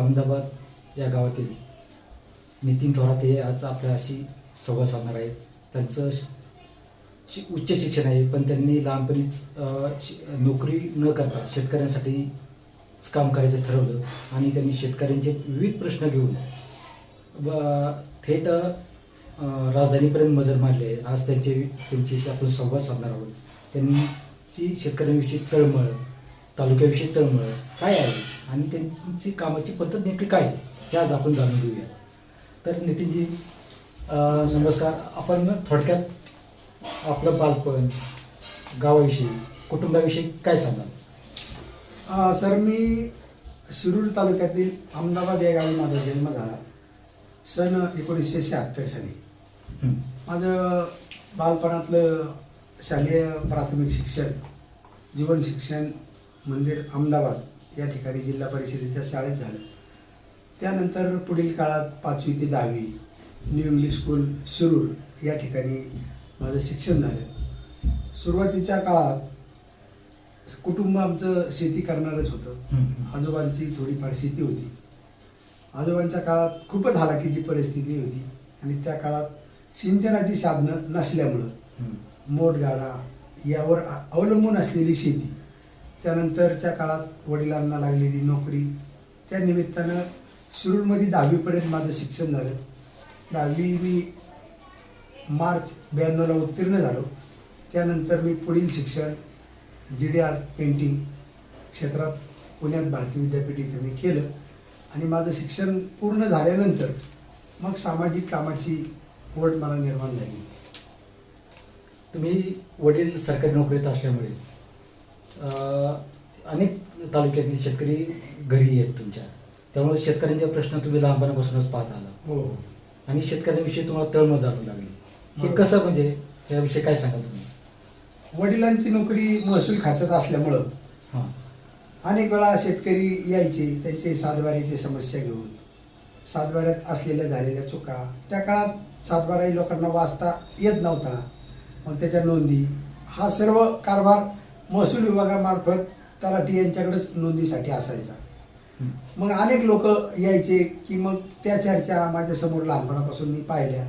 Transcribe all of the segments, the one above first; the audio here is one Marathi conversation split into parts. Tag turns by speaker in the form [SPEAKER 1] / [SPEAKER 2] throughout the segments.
[SPEAKER 1] अहमदाबाद या गावातील नितीन थोरात हे आज आपल्याशी संवाद साधणार आहेत. त्यांचं शि उच्च शिक्षण आहे पण त्यांनी लहानपणीच नोकरी न करता शेतकऱ्यांसाठीच काम करायचं ठरवलं आणि त्यांनी शेतकऱ्यांचे विविध प्रश्न घेऊन व थेट राजधानीपर्यंत मजर मारली आहे. आज त्यांचे त्यांच्याशी आपण संवाद साधणार आहोत. त्यांची शेतकऱ्यांविषयी तळमळ तालुक्याविषयी तळमळ काय आहे? आणि त्यांची कामाची पद्धत नेमकी काय आहे हे आज आपण जाणून घेऊया. तर नितीनजी नमस्कार. आपण थोडक्यात आपलं बालपण गावाविषयी कुटुंबाविषयी काय सांगाल?
[SPEAKER 2] सर मी शिरूर तालुक्यातील अहमदाबाद या गावी माझा जन्म झाला. सन एकोणीसशे शहात्तर साली. माझं बालपणातलं शालेय प्राथमिक शिक्षण जीवन शिक्षण मंदिर अहमदाबाद. या ठिकाणी जिल्हा परिषदेच्या शाळेत झालं त्यानंतर पुढील काळात पाचवी ते दहावी न्यू इंग्लिश स्कूल शिरूर या ठिकाणी माझं शिक्षण झालं सुरुवातीच्या काळात कुटुंब आमचं शेती करणारच होतं. आजोबांची थोडीफार शेती होती आजोबांच्या काळात खूपच हालाकीची परिस्थिती होती आणि त्या काळात सिंचनाची साधनं नसल्यामुळं. मोटगाडा यावर अवलंबून असलेली शेती त्यानंतरच्या काळात वडिलांना लागलेली नोकरी त्या निमित्तानं शिरूरमध्ये दहावीपर्यंत माझं शिक्षण झालं. दहावी मी मार्च ब्याण्णवला उत्तीर्ण झालो. त्यानंतर मी पुढील शिक्षण जी डी आर पेंटिंग क्षेत्रात पुण्यात भारतीय विद्यापीठ इथे मी केलं. आणि माझं शिक्षण पूर्ण झाल्यानंतर मग सामाजिक कामाची ओढ मला निर्माण झाली.
[SPEAKER 1] तुम्ही वडील सरकारी नोकरीत असल्यामुळे अनेक तालुक्यातील शेतकरी घरी आहेत तुमच्या. त्यामुळे शेतकऱ्यांचे प्रश्न तुम्ही लहानपणापासूनच पाहत आला.
[SPEAKER 2] हो.
[SPEAKER 1] आणि शेतकऱ्यांविषयी तुम्हाला तळमळ जाणू लागली. हे. कसं म्हणजे? याविषयी काय सांगाल तुम्ही?
[SPEAKER 2] वडिलांची नोकरी महसूल खात्यात असल्यामुळं
[SPEAKER 1] हां.
[SPEAKER 2] अनेक वेळा शेतकरी यायचे त्यांचे सातबाऱ्याची समस्या घेऊन. सातबाऱ्यात असलेल्या झालेल्या चुका. त्या काळात सातबाराही लोकांना वाचता येत नव्हता. मग त्याच्या नोंदी. हा सर्व कारभार महसूल विभागामार्फत तलाठी यांच्याकडेच नोंदीसाठी असायचा. मग अनेक लोक यायचे की मग त्या चर्चा माझ्यासमोर लहानपणापासून मी पाहिल्या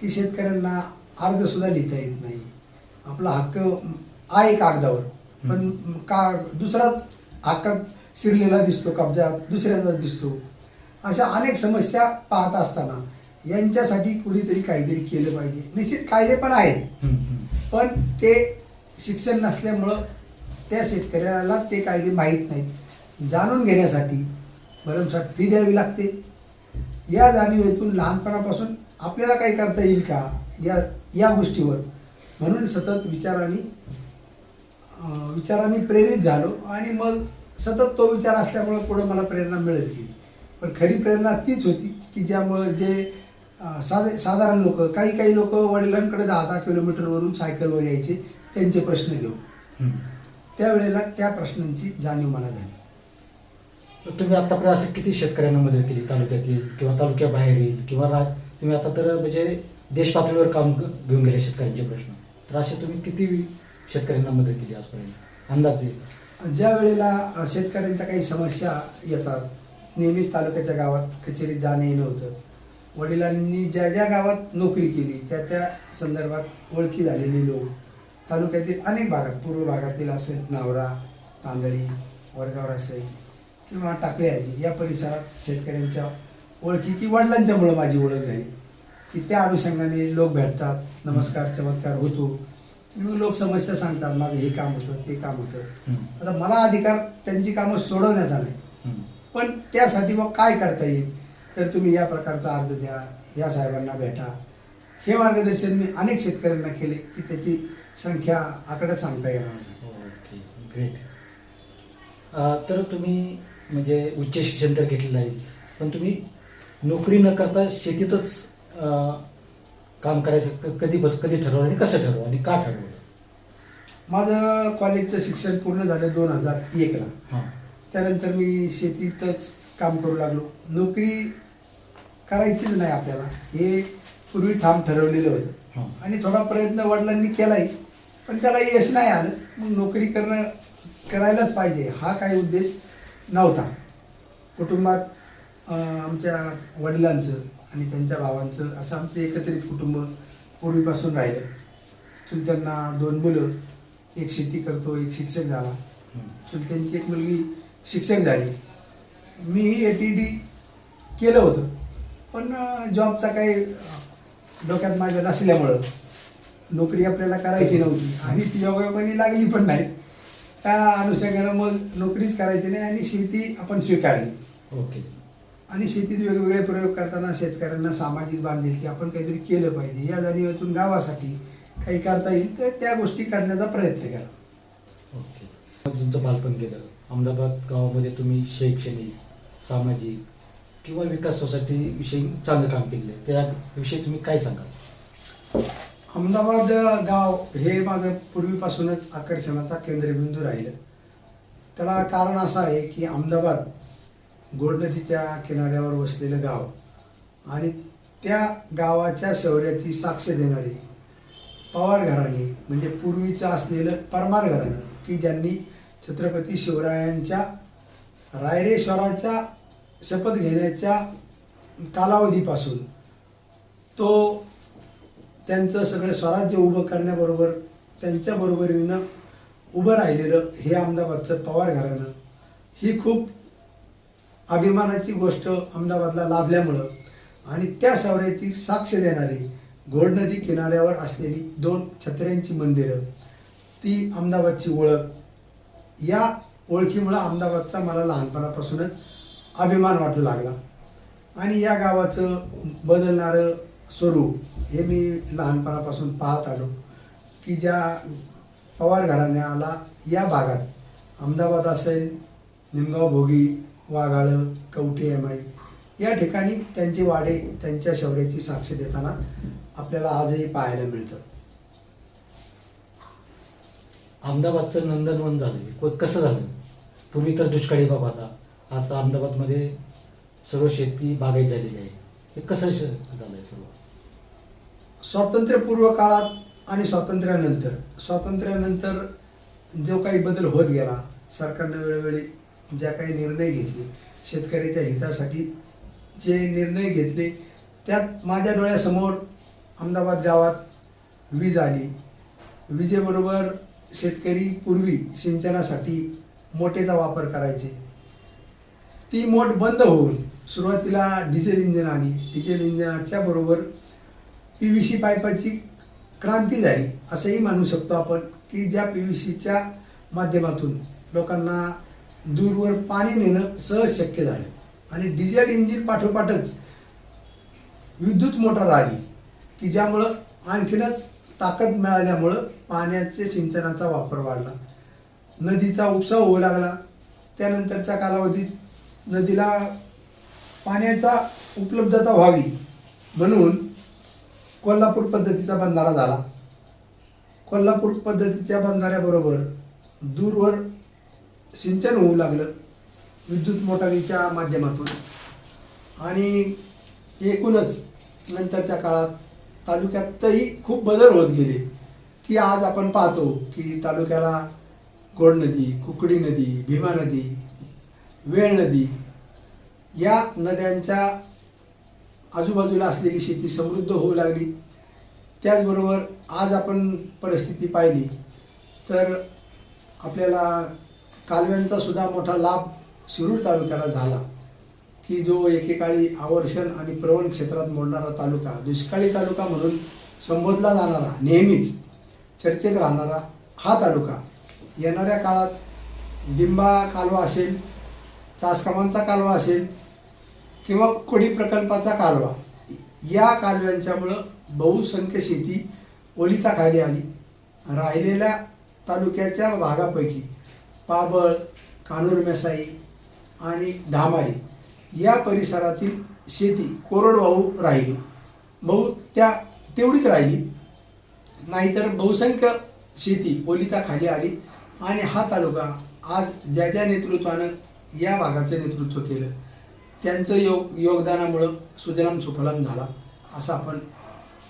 [SPEAKER 2] की शेतकऱ्यांना अर्जसुद्धा लिहिता येत नाही. आपला हक्क आहे कागदावर पण का दुसराच हक्कात शिरलेला दिसतो कब्जात दुसऱ्याचा दिसतो. अशा अनेक समस्या पाहत असताना यांच्यासाठी कुणीतरी काहीतरी केलं पाहिजे. निश्चित कायदे पण आहेत. पण ते शिक्षण नसल्यामुळं त्या शेतकऱ्याला ते कायदे माहीत नाहीत. जाणून घेण्यासाठी भरमसाठ फी द्यावी लागते. या जाणीवेतून लहानपणापासून आपल्याला काही करता येईल का? या या गोष्टीवर. म्हणून सतत विचारांनी विचाराने विचारांनी प्रेरित झालो आणि मग सतत तो विचार असल्यामुळं पुढं मला प्रेरणा मिळत गेली पण खरी प्रेरणा तीच होती की ज्यामुळं जे साधे साधारण लोक काही काही लोक वडिलांकडे दहा दहा किलोमीटरवरून सायकलवर यायचे. त्यांचे प्रश्न घेऊन
[SPEAKER 1] हं.
[SPEAKER 2] त्यावेळेला त्या प्रश्नांची जाणीव मला झाली.
[SPEAKER 1] तुम्ही आतापर्यंत असं किती शेतकऱ्यांना मदत केली? तालुक्यातील किंवा तालुक्याबाहेरील किंवा रा तुम्ही आता तर म्हणजे देश पातळीवर काम घेऊन गेले शेतकऱ्यांचे प्रश्न. तर असे तुम्ही किती शेतकऱ्यांना मदत केली आजपर्यंत? अंदाजे.
[SPEAKER 2] ज्या वेळेला शेतकऱ्यांच्या काही समस्या येतात नेहमीच तालुक्याच्या गावात कचेरीत जाणं येणं होतं. वडिलांनी ज्या ज्या गावात नोकरी केली त्या त्या संदर्भात ओळखी झालेले लोक तालुक्यातील अनेक भागात पूर्व भागातील असेल नावरा तांदळी वडगाव रासई किंवा टाकळे आजी या परिसरात शेतकऱ्यांच्या ओळखी की वडिलांच्यामुळं माझी ओळख झाली. की त्या अनुषंगाने लोक भेटतात नमस्कार चमत्कार होतो. मग लोक समस्या सांगतात माझं हे काम होतं ते काम होतं. आता मला अधिकार त्यांची कामं सोडवण्याचा नाही. पण त्यासाठी मग काय करता येईल? तर तुम्ही या प्रकारचा अर्ज द्या या साहेबांना भेटा. हे मार्गदर्शन मी अनेक शेतकऱ्यांना केले की त्याची संख्या आकड्यात सांगता येणार नाही.
[SPEAKER 1] ओके ग्रेट तर तुम्ही म्हणजे उच्च शिक्षण तर घेतलेलं आहेच पण तुम्ही नोकरी न करता शेतीतच अ, काम करायचं कधी बस कधी ठरवलं आणि कसं ठरवलं आणि का ठरवलं?
[SPEAKER 2] माझं कॉलेजचं शिक्षण पूर्ण झालं दोन हजार एकला.
[SPEAKER 1] हां.
[SPEAKER 2] त्यानंतर मी शेतीतच काम करू लागलो. नोकरी करायचीच नाही आपल्याला. हे पूर्वी ठाम ठरवलेलं होतं. आणि थोडा प्रयत्न वडिलांनी केलाही पण त्याला यश नाही आलं. मग नोकरी करणं करायलाच पाहिजे. हा काही उद्देश नव्हता. कुटुंबात आमच्या वडिलांचं आणि त्यांच्या भावांचं असं आमचं एकत्रित कुटुंब पूर्वीपासून राहिलं. चुलत्यांना दोन मुलं एक शेती करतो एक शिक्षक झाला.
[SPEAKER 1] हं.
[SPEAKER 2] चुलत्यांची एक मुलगी शिक्षक झाली. मीही ए टी डी केलं होतं. पण जॉबचा काही डोक्यात माझ्या नसल्यामुळं नोकरी आपल्याला करायची नव्हती. आणि ती योगायोगाने लागली पण नाही. त्या अनुषंगानं मग नोकरीच करायची नाही आणि शेती आपण स्वीकारली.
[SPEAKER 1] ओके.
[SPEAKER 2] आणि शेतीत वेगवेगळे प्रयोग करताना शेतकऱ्यांना सामाजिक बांधील की आपण काहीतरी केलं पाहिजे. या जाणीवेतून गावासाठी काही करता येईल तर त्या गोष्टी करण्याचा प्रयत्न केला
[SPEAKER 1] ओके. तुमचं बालपण गेलं. अहमदाबाद गावामध्ये तुम्ही शैक्षणिक सामाजिक किंवा विकास सोसायटी विषयी चांगलं काम केलेलं आहे. त्याविषयी तुम्ही काय सांगाल?
[SPEAKER 2] अहमदाबाद गाव हे माझं पूर्वीपासूनच आकर्षणाचा केंद्रबिंदू राहिलं. त्याला कारण असं आहे की अहमदाबाद गोड नदीच्या किनाऱ्यावर वसलेलं गाव आणि त्या गावाच्या शौर्याची साक्ष देणारी पवार घराणे म्हणजे पूर्वीचं असलेलं परमार घराणं की ज्यांनी छत्रपती शिवरायांच्या रायरेश्वराच्या शपथ घेण्याच्या कालावधीपासून तो त्यांचं सगळं स्वराज्य उभं करण्याबरोबर त्यांच्या बरोबरीनं उभं राहिलेलं हे अहमदाबादचं पवार घराणं ही खूप अभिमानाची गोष्ट अहमदाबादला लाभल्यामुळं आणि त्या सवऱ्याची साक्ष देणारी घोड नदी किनाऱ्यावर असलेली दोन छत्र्यांची मंदिरं ती अहमदाबादची ओळख. या ओळखीमुळं अहमदाबादचा मला लहानपणापासूनच अभिमान वाटू लागला. आणि या गावाचं बदलणारं स्वरूप हे मी लहानपणापासून पाहत आलो की ज्या पवार घराण्याला या भागात अहमदाबाद असेल निमगाव भोगी वाघाळं कवठे एम आय या ठिकाणी त्यांचे वाडे त्यांच्या शौर्याची साक्ष देताना आपल्याला आजही पाहायला मिळतं
[SPEAKER 1] अहमदाबादचं नंदनवन झालं. कसं झालं? पूर्वी तर दुष्काळी बाब आता आता अहमदाबादमध्ये सर्व शेती बागायत झालेली आहे. हे कसं श- झालं आहे सर्व?
[SPEAKER 2] स्वातंत्र्यपूर्व काळात आणि स्वातंत्र्यानंतर. स्वातंत्र्यानंतर जो काही बदल होत गेला सरकारनं वेळोवेळी ज्या काही निर्णय घेतले शेतकऱ्याच्या हितासाठी जे निर्णय घेतले त्यात माझ्या डोळ्यासमोर अहमदाबाद गावात वीज आली. विजेबरोबर शेतकरी पूर्वी सिंचनासाठी मोटेचा वापर करायचे. ती मोट बंद होऊन सुरुवातीला डिझेल इंजिन आली डिझेल इंजिनाच्या बरोबर पी व्ही सी पाईपाची क्रांती झाली. असंही मानू शकतो आपण की ज्या पी व्ही सीच्या माध्यमातून लोकांना दूरवर पाणी नेणं सहज शक्य झालं. आणि डिझेल इंजिन पाठोपाठच विद्युत मोटार आली की ज्यामुळं आणखीनच ताकद मिळाल्यामुळं पाण्याचे सिंचनाचा वापर वाढला. नदीचा उपसा होऊ लागला. त्यानंतरच्या कालावधीत नदीला पाण्याचा उपलब्धता व्हावी म्हणून कोल्हापूर पद्धतीचा बंधारा झाला. कोल्हापूर पद्धतीच्या बंधाऱ्याबरोबर दूरवर सिंचन होऊ लागलं विद्युत मोटारीच्या माध्यमातून. आणि एकूणच नंतरच्या काळात तालुक्यातही खूप बदल होत गेले की आज आपण पाहतो की तालुक्याला गोड नदी कुकडी नदी भीमा नदी वेळ नदी. या नद्यांच्या आजूबाजूला असलेली शेती समृद्ध होऊ लागली. त्याचबरोबर आज आपण परिस्थिती पाहिली. तर आपल्याला कालव्यांचा सुद्धा मोठा लाभ शिरूर तालुक्याला झाला. की जो एकेकाळी आवर्षण आणि प्रवण क्षेत्रात मोडणारा तालुका दुष्काळी तालुका म्हणून संबोधला जाणारा नेहमीच चर्चेत राहणारा हा तालुका. येणाऱ्या काळात डिंबा कालवा असेल चासकामांचा कालवा असेल किंवा कोडी प्रकल्पाचा कालवा या कालव्यांच्यामुळं बहुसंख्य शेती ओलिताखाली आली. राहिलेल्या तालुक्याच्या भागापैकी पाबळ कानूर मेसाई आणि धामारी या परिसरातील शेती कोरडवाहू राहिली. बहु त्या तेवढीच राहिली. नाहीतर बहुसंख्य शेती ओलिताखाली आली आणि हा तालुका आज ज्या ज्या नेतृत्वानं या भागाचं नेतृत्व केलं. त्यांचं योग योगदानामुळं सुजलाम सुफलाम झाला असं आपण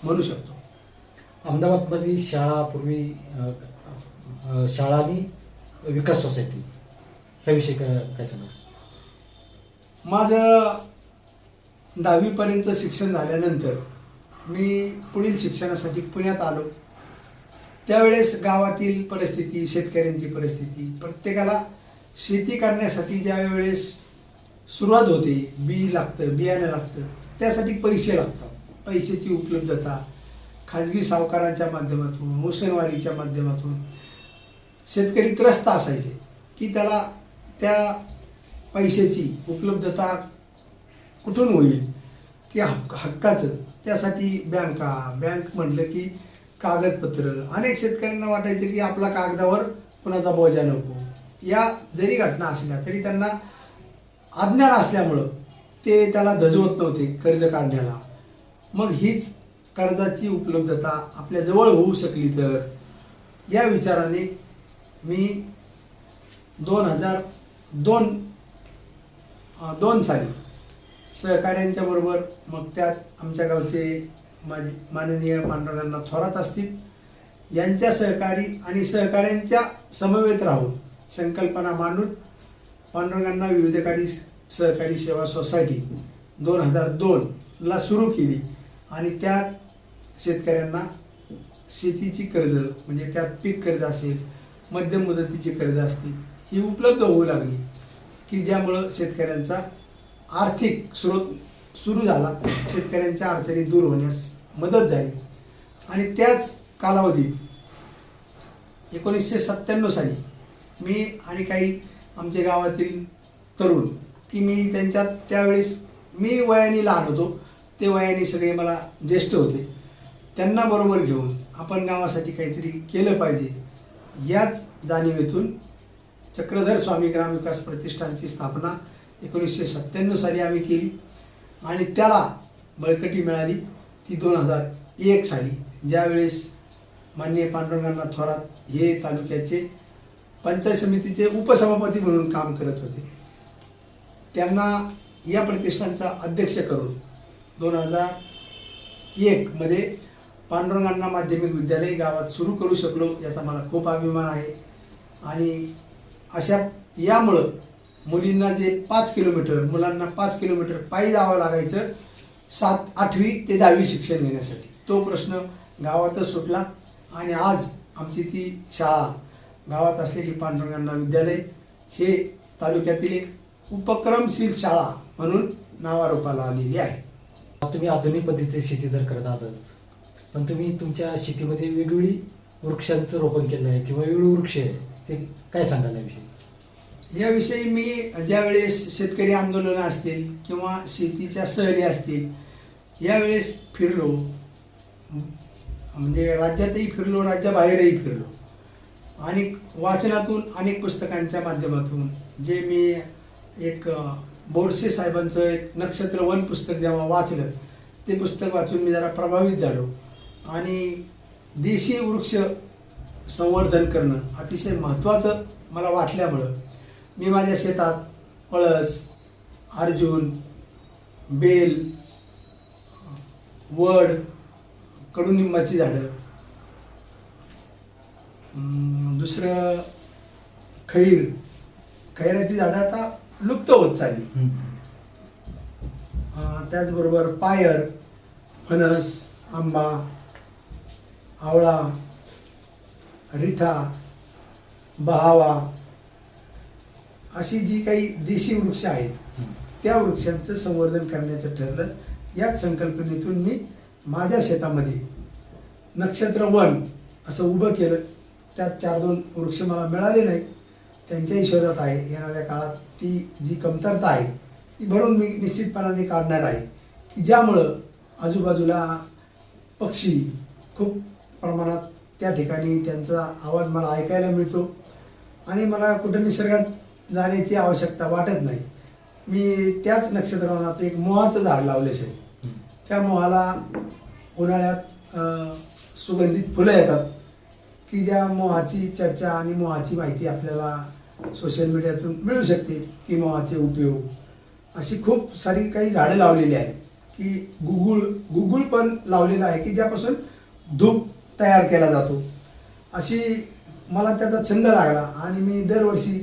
[SPEAKER 2] म्हणू शकतो.
[SPEAKER 1] अहमदाबादमधील शाळा पूर्वी अ, अ, शाळा आणि विकास सोसायटी ह्याविषयी काय काय सांगाल?
[SPEAKER 2] माझं दहावीपर्यंत शिक्षण झाल्यानंतर मी पुढील शिक्षणासाठी पुण्यात आलो. त्यावेळेस गावातील परिस्थिती शेतकऱ्यांची परिस्थिती प्रत्येकाला शेती करण्यासाठी ज्या वेळेस सुरुवात होते बी लागतं बियाणं लागतं त्यासाठी पैसे लागतात. पैशाची उपलब्धता खाजगी सावकारांच्या माध्यमातून उसनवारीच्या माध्यमातून शेतकरी त्रस्त असायचे की त्याला त्या पैशाची उपलब्धता कुठून होईल? की हक्क हक्काचं. त्यासाठी बँका बँक म्हटलं की कागदपत्र. अनेक शेतकऱ्यांना वाटायचं की आपला कागदावर कुणाचा बोजा नको. या जरी घटना असल्या तरी त्यांना अज्ञान असल्यामुळं ते त्याला धजवत नव्हते कर्ज काढण्याला. मग हीच कर्जाची उपलब्धता आपल्या जवळ होऊ शकली तर? या विचाराने मी दोन हजार दोन दोन साली सहकाऱ्यांच्या बरोबर मग त्यात आमच्या गावचे माजी माननीय पांडुरंगांना थोरात असतील. यांच्या सहकारी आणि सहकाऱ्यांच्या समवेत राहून संकल्पना मांडून पांडुरंगांना विविधकारी सहकारी सेवा सोसायटी दोन हजार दोनला सुरू केली. आणि त्यात शेतकऱ्यांना शेतीची कर्ज म्हणजे त्यात पीक कर्ज असेल मध्यम मुदतीची कर्ज असतील ही उपलब्ध होऊ लागली. की ज्यामुळं शेतकऱ्यांचा आर्थिक स्रोत सुरू झाला शेतकऱ्यांच्या अडचणी दूर होण्यास मदत झाली. आणि त्याच कालावधीत एकोणीसशे सत्त्याण्णव साली मी आणि काही आमच्या गावातील तरुण की मी त्यांच्यात त्यावेळेस मी वयाने लहान होतो ते वयाने सगळे मला ज्येष्ठ होते. त्यांना बरोबर घेऊन आपण गावासाठी काहीतरी केलं पाहिजे याच जाणीवेतून चक्रधर स्वामी ग्रामविकास प्रतिष्ठानची स्थापना एकोणीसशे सत्त्याण्णव साली आम्ही केली आणि त्याला बळकटी मिळाली ती दोन हजार एक साली. ज्यावेळेस माननीय पांडुरंगांना थोरात हे तालुक्याचे पंचायत समितीचे उपसभापती म्हणून काम करत होते. त्यांना या प्रतिष्ठानचा अध्यक्ष करून दोन हजार एकमध्ये पांडुरंगांना माध्यमिक विद्यालय गावात सुरू करू शकलो याचा मला खूप अभिमान आहे. आणि अशा यामुळं मुलींना जे पाच किलोमीटर मुलांना पाच किलोमीटर पायी जावं लागायचं सात आठवी ते दहावी शिक्षण घेण्यासाठी. तो प्रश्न गावातच सुटला आणि आज आमची ती शाळा गावात असलेली पांडुरंगांना विद्यालय हे तालुक्यातील एक उपक्रमशील शाळा म्हणून नावारूपाला आलेली आहे.
[SPEAKER 1] तुम्ही आधुनिक पद्धतीची शेती तर करत आहातच पण तुम्ही तुमच्या शेतीमध्ये वेगवेगळी वृक्षांचं रोपण केलं आहे किंवा वेगवेगळे वृक्ष आहे ते काय सांगाल याविषयी?
[SPEAKER 2] याविषयी मी ज्यावेळेस शेतकरी आंदोलनं असतील किंवा शेतीच्या सहली असतील यावेळेस फिरलो. म्हणजे राज्यातही फिरलो राज्याबाहेरही फिरलो. आणि वाचनातून अनेक पुस्तकांच्या माध्यमातून जे मी एक बोरसे साहेबांचं एक नक्षत्र वन पुस्तक जेव्हा वाचलं ते पुस्तक वाचून मी जरा प्रभावित झालो. आणि देशी वृक्ष संवर्धन करणं अतिशय महत्त्वाचं मला वाटल्यामुळं मी माझ्या शेतात पळस अर्जुन बेल वड कडुनिंबाची झाडं दुसरं खैर. खैराची झाडं आता लुप्त होत चालली. त्याचबरोबर पायर फणस आंबा आवळा रिठा बहावा अशी जी काही देशी वृक्ष आहेत त्या वृक्षांचं संवर्धन करण्याचं ठरलं. याच संकल्पनेतून मी माझ्या शेतामध्ये नक्षत्र वन असं उभं केलं. त्यात चार दोन वृक्ष मला मिळाले नाहीत. त्यांच्याही शोधात आहे. येणाऱ्या काळात ती जी कमतरता आहे ती भरून मी निश्चितपणाने काढणार आहे. की ज्यामुळं आजूबाजूला पक्षी खूप प्रमाणात त्या ठिकाणी त्यांचा आवाज मला ऐकायला मिळतो. आणि मला कुठं निसर्गात जाण्याची आवश्यकता वाटत नाही. मी त्याच नक्षत्रवनात एक मोहाचं झाड लावले साहेब त्या मोहाला उन्हाळ्यात सुगंधित फुलं येतात. की ज्या मोहाची चर्चा आणि मोहाची माहिती आपल्याला सोशल मीडियातून मिळू शकते की मोहाचे उपयोग. अशी खूप सारी काही झाडं लावलेली आहेत की गुगुळ गुगुळ पण लावलेलं आहे की ज्यापासून धूप तयार केला जातो. अशी मला त्याचा छंद लागला आणि मी दरवर्षी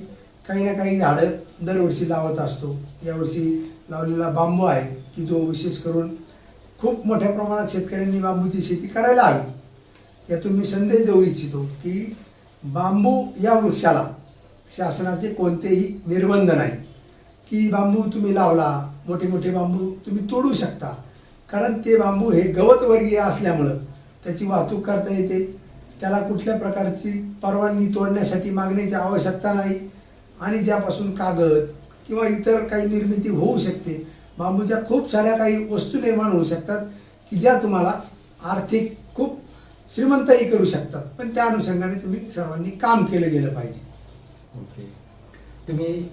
[SPEAKER 2] काही ना काही झाडं दरवर्षी लावत असतो. यावर्षी लावलेला बांबू आहे की जो विशेष करून खूप मोठ्या प्रमाणात शेतकऱ्यांनी बांबूची शेती करायला हवी. यातून मी संदेश देऊ इच्छितो की बांबू या वृक्षाला शासनाचे कोणतेही निर्बंध नाही. की बांबू तुम्ही लावला मोठे मोठे बांबू तुम्ही तोडू शकता. कारण ते बांबू हे गवतवर्गीय असल्यामुळं त्याची वाहतूक करता येते. त्याला कुठल्या प्रकारची परवानगी तोडण्यासाठी मागण्याची आवश्यकता नाही. आणि ज्यापासून कागद किंवा इतर काही निर्मिती होऊ शकते बांबूच्या खूप साऱ्या काही वस्तू निर्माण होऊ शकतात की ज्या तुम्हाला आर्थिक श्रीमंतही करू शकतात पण त्या अनुषंगाने तुम्ही सर्वांनी काम केलं गेलं पाहिजे.
[SPEAKER 1] ओके. तुम्ही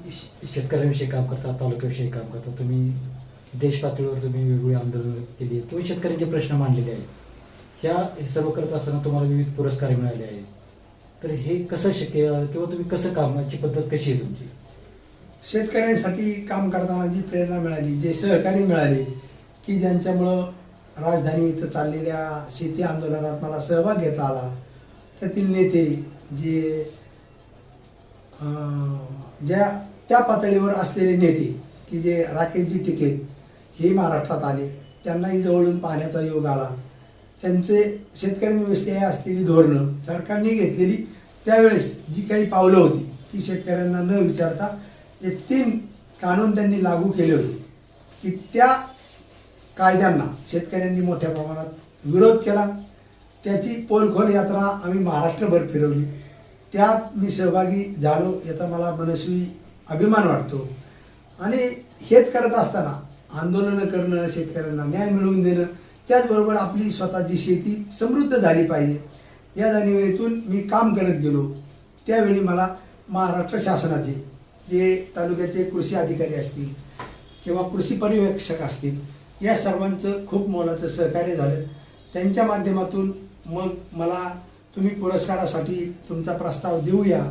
[SPEAKER 1] शेतकऱ्यांविषयी काम करता तालुक्याविषयी काम करता तुम्ही देश पातळीवर तुम्ही वेगवेगळी आंदोलनं केली आहेत किंवा शेतकऱ्यांचे प्रश्न मांडलेले आहेत. ह्या हे सर्व करत असताना तुम्हाला विविध पुरस्कार मिळाले आहेत. तर हे कसं शक्य किंवा तुम्ही कसं कामाची पद्धत कशी आहे तुमची?
[SPEAKER 2] शेतकऱ्यांसाठी काम करताना जी प्रेरणा मिळाली जे सहकार्य मिळाले की ज्यांच्यामुळं राजधानी इथं चाललेल्या शेती आंदोलनात मला सहभाग घेता आला. त्यातील नेते जे ज्या त्या पातळीवर असलेले नेते की जे राकेशजी टिकेत हे महाराष्ट्रात आले. त्यांनाही जवळून पाहण्याचा योग आला. त्यांचे शेतकऱ्यांविषयी असलेली धोरणं सरकारने घेतलेली त्यावेळेस जी काही पावलं होती की शेतकऱ्यांना न विचारता जे तीन कानून त्यांनी लागू केले होते. की त्या कायद्यांना शेतकऱ्यांनी मोठ्या प्रमाणात विरोध केला. त्याची पोलखोल यात्रा आम्ही महाराष्ट्रभर फिरवली. त्यात मी सहभागी झालो याचा मला मनस्वी अभिमान वाटतो. आणि हेच करत असताना आंदोलनं करणं शेतकऱ्यांना न्याय मिळवून देणं त्याचबरोबर आपली स्वतःची शेती समृद्ध झाली पाहिजे. या जाणीवेतून मी काम करत गेलो. त्यावेळी मला महाराष्ट्र शासनाचे जे तालुक्याचे कृषी अधिकारी असतील किंवा कृषी पर्यवेक्षक असतील या सर्वांचं खूप मोलाचं सहकार्य झालं. त्यांच्या माध्यमातून मग मला तुम्ही पुरस्कारासाठी तुमचा प्रस्ताव देऊया.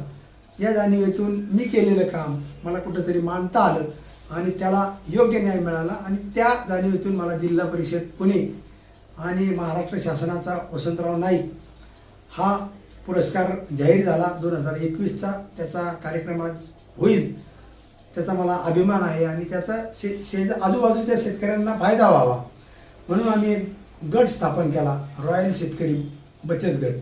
[SPEAKER 2] या जाणीवेतून मी केलेलं काम मला कुठंतरी मांडता आलं आणि त्याला योग्य न्याय मिळाला आणि त्या जाणीवेतून मला जिल्हा परिषद पुणे आणि महाराष्ट्र शासनाचा वसंतराव नाईक हा पुरस्कार जाहीर झाला दोन हजार एकवीसचा. त्याचा कार्यक्रम आज होईल. त्याचा मला अभिमान आहे आणि त्याचा शे शेज आजूबाजूच्या शेतकऱ्यांना फायदा व्हावा. म्हणून आम्ही एक गट स्थापन केला रॉयल शेतकरी बचत गट.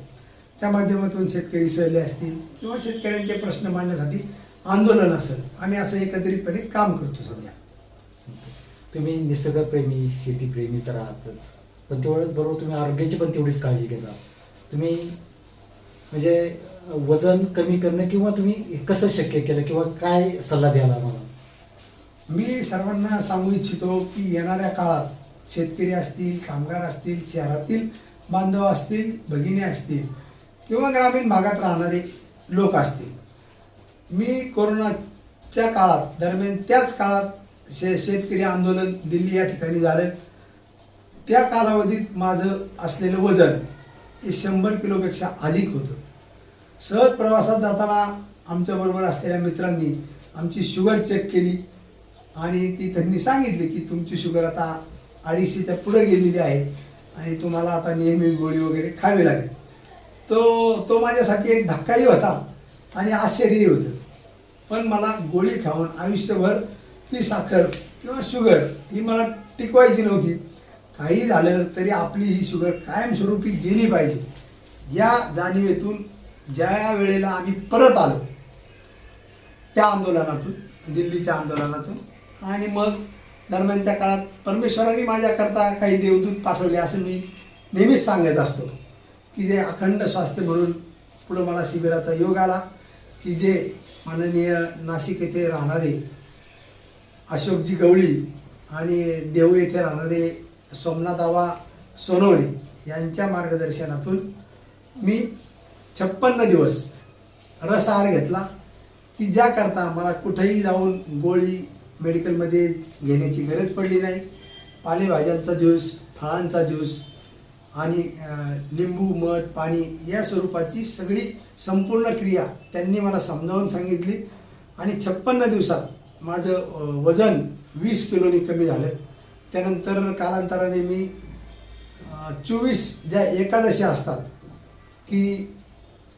[SPEAKER 2] त्या माध्यमातून शेतकरी सहले असतील किंवा शेतकऱ्यांचे प्रश्न मांडण्यासाठी आंदोलन असेल आम्ही असं एकत्रितपणे काम करतो सध्या.
[SPEAKER 1] तुम्ही निसर्गप्रेमी शेतीप्रेमी तर आहातच. पण तेवढंच बरोबर तुम्ही आरोग्याची पण तेवढीच काळजी घेता. तुम्ही म्हणजे वजन कमी करणं किंवा तुम्ही कसं शक्य केलं किंवा काय सल्ला द्याल आम्हाला
[SPEAKER 2] मी सर्वांना सांगू इच्छितो की येणाऱ्या काळात शेतकरी असतील कामगार असतील शहरातील बांधव असतील भगिनी असतील किंवा ग्रामीण भागात राहणारे लोक असतील. मी कोरोनाच्या काळात दरम्यान त्याच काळात शे शेतकरी आंदोलन दिल्ली या ठिकाणी झालं. त्या कालावधीत माझं असलेलं वजन हे शंभर किलोपेक्षा अधिक होतं. सहज प्रवासात जाताना आमच्याबरोबर असलेल्या मित्रांनी आमची शुगर चेक केली. आणि ती त्यांनी सांगितली की तुमची शुगर आता अडीचशेच्या पुढे गेलेली आहे. आणि तुम्हाला आता नियमित गोळी वगैरे खावी लागेल. तो तो माझ्यासाठी एक धक्काही होता आणि आश्चर्यही होतं. पण मला गोळी खाऊन आयुष्यभर ती साखर किंवा शुगर ही मला टिकवायची नव्हती. काही झालं तरी आपली ही शुगर कायमस्वरूपी गेली पाहिजे. या जाणिवेतून ज्या वेळेला आम्ही परत आलो त्या आंदोलनातून दिल्लीच्या आंदोलनातून आणि मग दरम्यानच्या काळात परमेश्वराने माझ्याकरता काही देवदूत पाठवले असं मी नेहमीच सांगत असतो की जे अखंड स्वास्थ्य म्हणून पुढं मला शिबिराचा योग आला की जे माननीय नाशिक येथे राहणारे अशोकजी गवळी आणि देऊ येथे राहणारे सोमनाथावा सोनवणे यांच्या मार्गदर्शनातून मी छप्पन्न दिवस रसआहार घेतला की ज्याकरता मला कुठेही जाऊन गोळी मेडिकलमध्ये घेण्याची गरज पडली नाही. पालेभाज्यांचा ज्यूस फळांचा ज्यूस आणि लिंबू मध पाणी या स्वरूपाची सगळी संपूर्ण क्रिया त्यांनी मला समजावून सांगितली आणि छप्पन्न दिवसात माझं वजन वीस किलोनी कमी झालं. त्यानंतर कालांतराने मी चोवीस ज्या एकादशी असतात की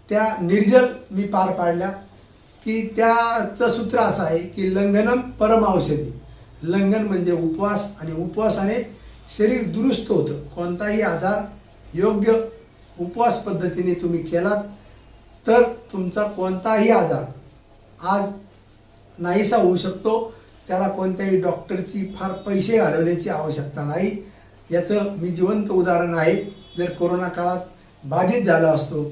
[SPEAKER 2] त्या निर्जल मी पार पाडल्या की त्याचं सूत्र असं आहे की लंघनम परम औषधी. लंघन म्हणजे उपवास आणि उपवासाने शरीर दुरुस्त होतं. कोणताही आजार योग्य उपवास पद्धतीने तुम्ही केलात तर तुमचा कोणताही आजार आज नाहीसा होऊ शकतो. त्याला कोणत्याही डॉक्टरची फार पैसे घालवण्याची आवश्यकता नाही. याचं मी जिवंत उदाहरण आहे. जर कोरोना काळात बाधित झाला असतो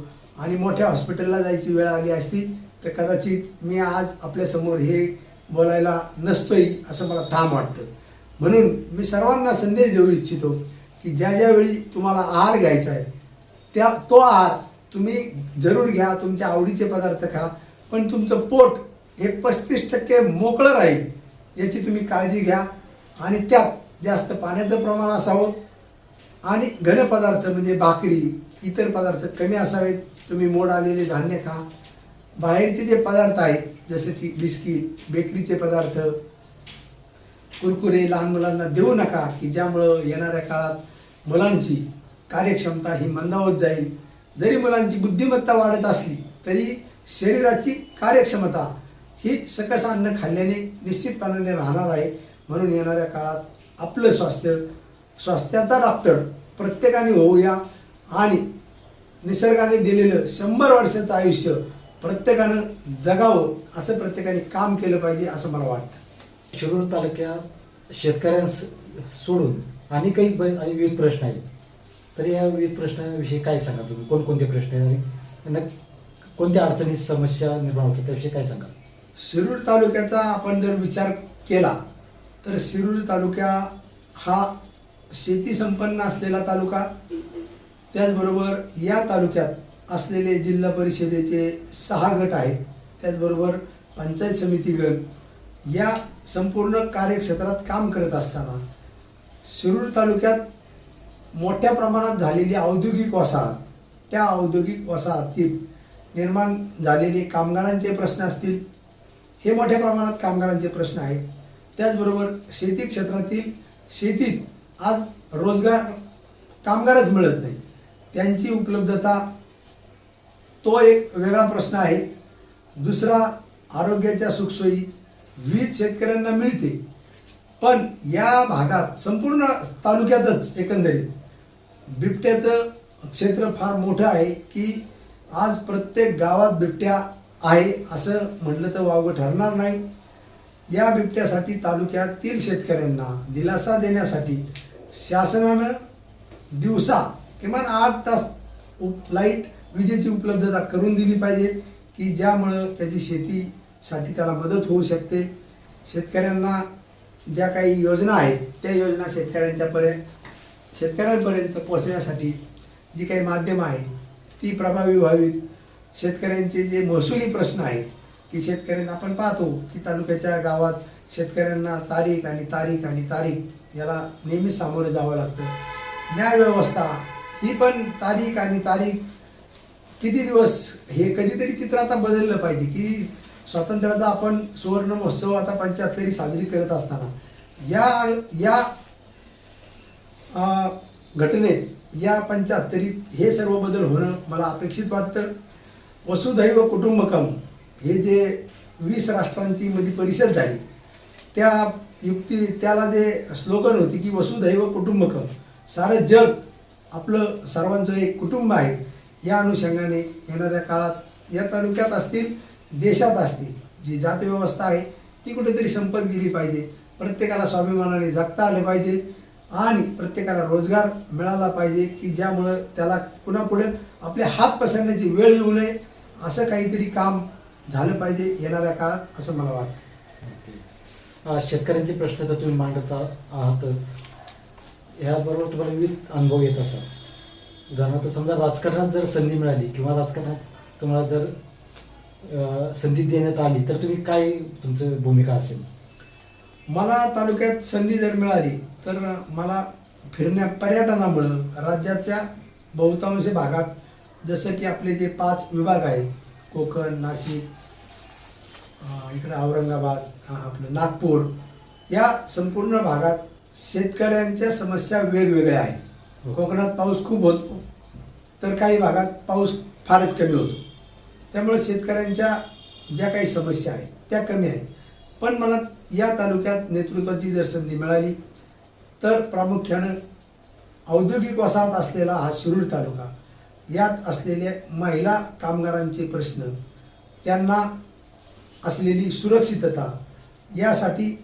[SPEAKER 2] आणि मोठ्या हॉस्पिटलला जायची वेळ आली असती तर कदाचित मी आज आपल्यासमोर हे बोलायला नसतोय असं मला ठाम वाटतं. म्हणून मी सर्वांना संदेश देऊ इच्छितो की ज्या ज्यावेळी तुम्हाला आहार घ्यायचा आहे त्या तो आहार तुम्ही जरूर घ्या तुमच्या आवडीचे पदार्थ खा पण तुमचं पोट हे पस्तीस टक्के मोकळं राहील याची तुम्ही काळजी घ्या आणि त्यात जास्त पाण्याचं प्रमाण असावं. आणि घन पदार्थ म्हणजे भाकरी इतर पदार्थ कमी असावेत. तुम्ही मोड आलेले धान्य खा. बाहेरचे जे पदार्थ आहेत जसे की बिस्किट बेकरीचे पदार्थ कुरकुरे लहान मुलांना देऊ नका की ज्यामुळं येणाऱ्या काळात मुलांची कार्यक्षमता ही मंदावत जाईल. जरी मुलांची बुद्धिमत्ता वाढत असली तरी शरीराची कार्यक्षमता ही सकस अन्न खाल्ल्याने निश्चितपणाने राहणार आहे. म्हणून येणाऱ्या काळात आपलं स्वास्थ्य स्वास्थ्याचा डॉक्टर प्रत्येकाने होऊया आणि निसर्गाने दिलेलं शंभर वर्षाचं आयुष्य प्रत्येकानं जगावं असं प्रत्येकाने काम केलं पाहिजे असं मला वाटतं.
[SPEAKER 1] शिरूर तालुक्यात शेतकऱ्यांस सोडून आणि काही आणि विविध प्रश्न आहेत. तर या विविध प्रश्नाविषयी काय सांगा तुम्ही? कोणकोणते प्रश्न आहेत आणि त्यांना कोणत्या अडचणी समस्या निर्माण होतात त्याविषयी काय सांगा
[SPEAKER 2] शिरूर तालुक्याचा आपण जर विचार केला तर शिरूर तालुक्या हा शेती संपन्न असलेला तालुका त्याचबरोबर या तालुक्यात असलेले जिल्हा परिषदेचे सहा गट आहेत. त्याचबरोबर पंचायत समिती गट या संपूर्ण कार्यक्षेत्रात काम करत असताना शिरूर तालुक्यात मोठ्या प्रमाणात झालेली औद्योगिक वसाहत त्या औद्योगिक वसाहतीत निर्माण झालेले कामगारांचे प्रश्न असतील. हे मोठ्या प्रमाणात कामगारांचे प्रश्न आहेत. त्याचबरोबर शेती क्षेत्रातील शेतीत आज रोजगार कामगारच मिळत नाही. त्यांची उपलब्धता तो एक वेगळा प्रश्न आहे. दुसरा आरोग्याच्या सुखसोयी वीज शेतकऱ्यांना मिळते. पण या भागात संपूर्ण तालुक्यातच एकंदरीत बिबट्याचं क्षेत्र फार मोठं आहे की आज प्रत्येक गावात बिबट्या आहे असं म्हटलं तर वावगं ठरणार नाही. या बिबट्यासाठी तालुक्यातील शेतकऱ्यांना दिलासा देण्यासाठी शासनानं दिवसा किमान आठ तास लाइट विजेची उपलब्धता करून दिली पाहिजे की ज्यामुळं त्याची शेतीसाठी त्याला मदत होऊ शकते. शेतकऱ्यांना ज्या काही योजना आहेत त्या योजना शेतकऱ्यांच्यापर्यंत शेतकऱ्यांपर्यंत पोहोचण्यासाठी जी काही माध्यमं आहेत ती प्रभावी व्हावीत. शेतकऱ्यांचे जे महसुली प्रश्न आहेत की शेतकऱ्यांना आपण पाहतो की तालुक्याच्या गावात शेतकऱ्यांना तारीख आणि तारीख आणि तारीख याला नेहमीच सामोरं जावं लागतं. न्यायव्यवस्था ही पण तारीख आणि तारीख किती दिवस हे कधीतरी चित्र आता बदललं पाहिजे की स्वातंत्र्याचा आपण सुवर्ण महोत्सव आता पंच्याहत्तरी साजरी करत असताना. या या घटनेत या पंच्याहत्तरीत हे सर्व बदल होणं मला अपेक्षित वाटतं. वसुधैव कुटुंबकम हे जे वीस राष्ट्रांची मध्ये परिषद झाली त्या युक्ती त्याला जे स्लोगन होती की वसुधैव कुटुंबकम सारं जग आपलं सर्वांचं एक कुटुंब आहे या अनुषंगाने येणाऱ्या काळात या तालुक्यात असतील देशात असतील जी जातव्यवस्था आहे ती कुठेतरी संपत गेली पाहिजे. प्रत्येकाला स्वाभिमानाने जगता आलं पाहिजे आणि प्रत्येकाला रोजगार मिळाला पाहिजे की ज्यामुळं त्याला पुन्हा पुढे आपले हात पसरण्याची वेळ येऊ नये असं काहीतरी काम झालं पाहिजे येणाऱ्या काळात असं मला वाटतं.
[SPEAKER 1] शेतकऱ्यांचे प्रश्न तर तुम्ही मांडत आहातच. ह्याबरोबर तुम्हाला विविध अनुभव येत असतात. उदाहरणार्थ समजा राजकारणात जर संधी मिळाली किंवा राजकारणात तुम्हाला जर संधी देण्यात आली तर तुम्ही काय तुमचं भूमिका असेल?
[SPEAKER 2] मला तालुक्यात संधी जर मिळाली तर मला फिरण्या पर्यटनामुळं राज्याच्या बहुतांश भागात जसं की आपले जे पाच विभाग आहेत कोकण नाशिक इकडं औरंगाबाद आपलं नागपूर या संपूर्ण भागात शेतकऱ्यांच्या समस्या वेगवेगळ्या आहेत. कोकणात पाऊस खूप होतो. तर काही भागात पाऊस फारच कमी होतो. त्यामुळे शेतकऱ्यांच्या ज्या काही समस्या आहेत त्या कमी आहेत. पण मला या तालुक्यात नेतृत्वाची जर संधी मिळाली तर प्रामुख्यानं औद्योगिक वसाहत असलेला हा शिरूर तालुका यात असलेल्या महिला कामगारांचे प्रश्न त्यांना असलेली सुरक्षितता यासाठी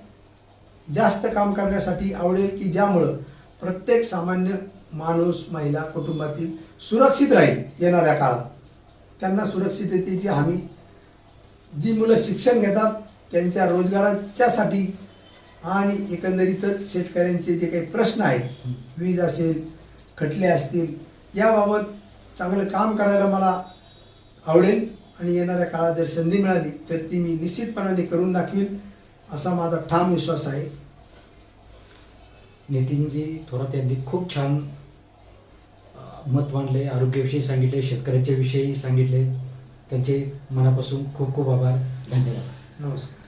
[SPEAKER 2] जास्त काम करण्यासाठी आवडेल की ज्यामुळं प्रत्येक सामान्य माणूस महिला कुटुंबातील सुरक्षित राहील येणाऱ्या काळात. त्यांना सुरक्षिततेची हमी. जी मुलं शिक्षण घेतात त्यांच्या रोजगाराच्यासाठी आणि एकंदरीतच शेतकऱ्यांचे जे काही प्रश्न आहेत वीज असेल खटले असतील याबाबत चांगलं काम करायला मला आवडेल आणि येणाऱ्या काळात जर संधी मिळाली तर ती मी निश्चितपणाने करून दाखवील असा माझा ठाम विश्वास आहे.
[SPEAKER 1] नितीनजी थोरात यांनी खूप छान मत मांडले आरोग्याविषयी सांगितले शेतकऱ्याच्या विषयी सांगितले. त्यांचे मनापासून खूप खूप आभार. धन्यवाद.
[SPEAKER 2] नमस्कार.